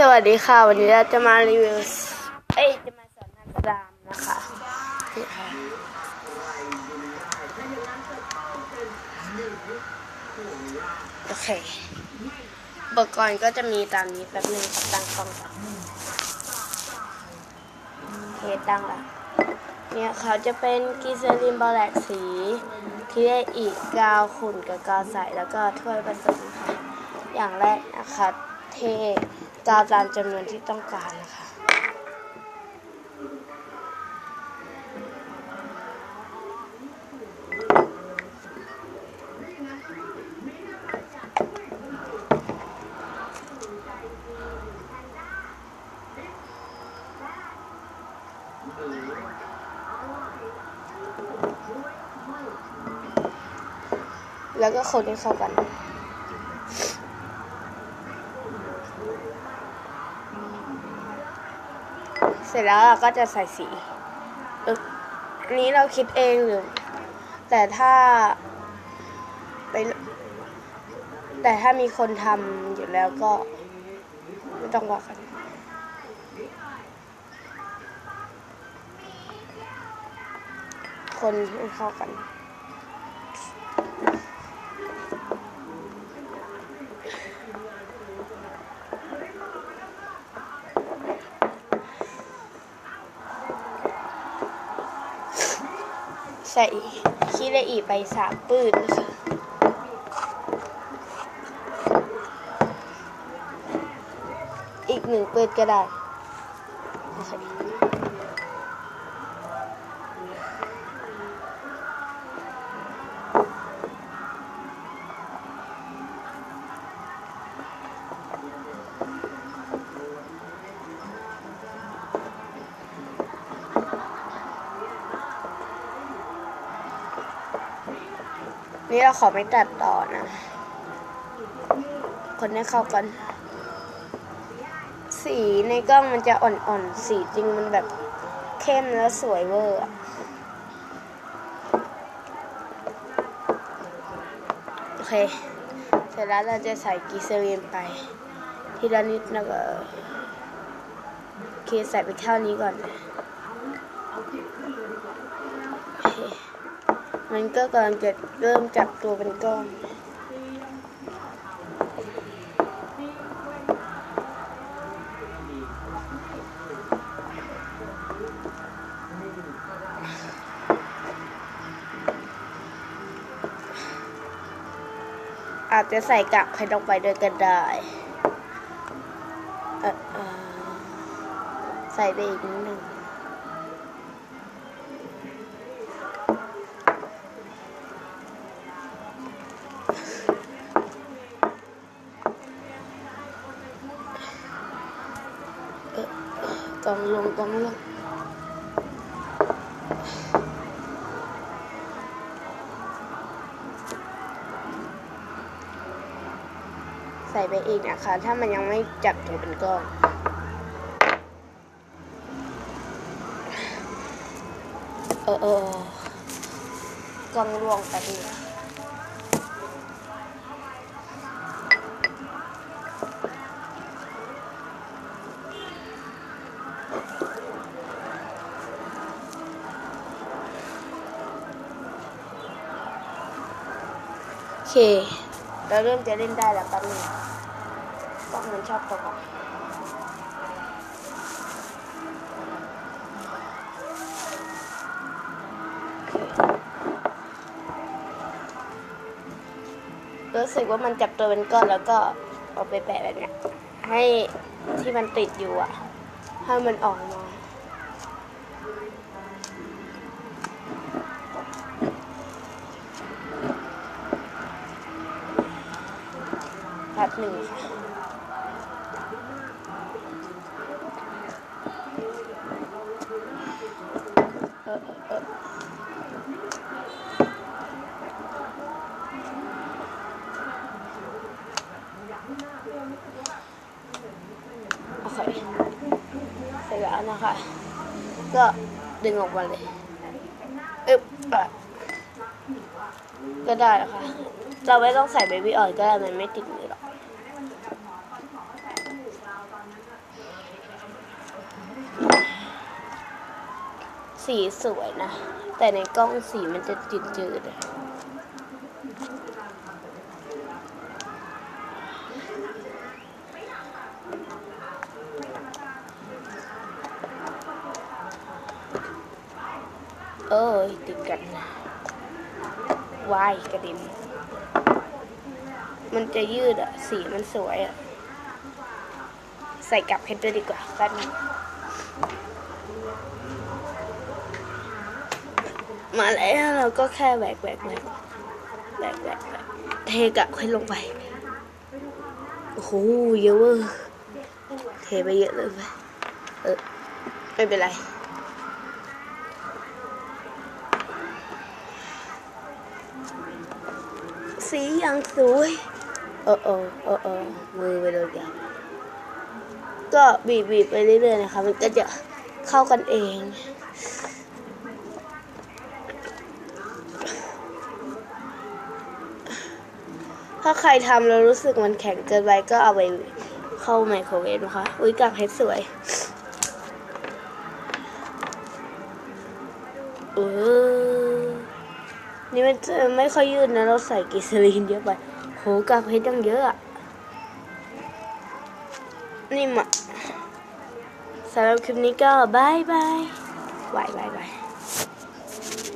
สวัสดีค่ะ วันนี้เราจะมารีวิวเอ้ยจะมาสอนนักดามนะคะโอเคอุปกรณ์ก็จะมีตามนี้แป๊บนึงตั้งกล้องก่อนโอเคตั้งละเนี่ยเขาจะเป็นกีเซอรินบอลแลกสีที่ได้อีกกาวขุ่นกับกาวใสแล้วก็ถ้วยผสมค่ะอย่างแรกนะคะเท กาวตามจำนวนที่ต้องการนะคะ แล้วก็คนให้เข้ากัน เสร็จแล้วเราก็จะใส่สีอออันนี้เราคิดเองหรือ แต่ถ้าไปแต่ถ้ามีคนทำอยู่แล้วก็ ไม่ต้องว่ากันคนให้เข้ากัน ใส่ขี้ละอีไปสามปืนนะคะอีกหนึ่งปืนก็ได้ นี่เราขอไม่ตัดต่อนะ คนให้เข้ากัน สีในกล้องมันจะอ่อนๆ สีจริงมันแบบเข้มแล้วสวยเวอร์โอเค เสร็จแล้วเราจะใส่กีเซรีนไป ทีละนิดนะก็โอเคใส่ไปเท่านี้ก่อน มันก็กำลังจะเริ่มจับตัวเป็นก้อนอาจจะใส่กากไข่ลงไปด้วยก็ได้ใส่ไปอีกนิดหนึ่ง เอ่องลงกองลงใส่ไปอีกนะคะ ถ้ามันยังไม่จับตัวเป็นก้อนเออเออกองรวงไปดีงโเคเราเริ่มจะเล่นได้แล้วแป๊บนึงกล้องมันชอบตกอะรู้สึกว่ามันจับตัวเป็นก้อนแล้วก็เอาไปแปะแบบเนี้ยให้ที่มันติดอยู่อะ ให้มันออกมา หนึ่งค่ะเออเออโอเคเสร็จแล้วนะคะ ก็ดึงออกมาเลยอึ๊บอะก็ได้ค่ะเราไม่ต้องใส่เบบี้ออยก็ได้มันไม่ติดมือหรอก สีสวยนะ แต่ในกล้องสีมันจะจืดๆอะเอ้ยติดกันวายกระด็นมันจะยืดอะสีมันสวยอะใส่กลับเพชรด้วยดีกว่าแป๊บนึง มาแล้วเราก็แค่แหวกแหวกแหวกแหวกแหวกเทกะค่อยลงไป โอ้โหเยอะเวอร์เทไปเยอะเลยไปเออไม่เป็นไรสีอย่างสวยเออเออเออเออมือไปโดนยางก็บีบบีบไปเรื่อยๆนะคะ มันก็จะเข้ากันเอง ถ้าใครทำแล้วรู้สึกมันแข็งเกินไปก็เอาไปเข้าไมโครเวฟนะคะ อุ้ยกับเพชรสวย เออ นี่มันไม่ค่อยยืดนะ เราใส่กิสลีนเยอะไป โหกับเพชรยังเยอะอะนี่มาสำหรับคลิปนี้ก็บายบายบายบายบาย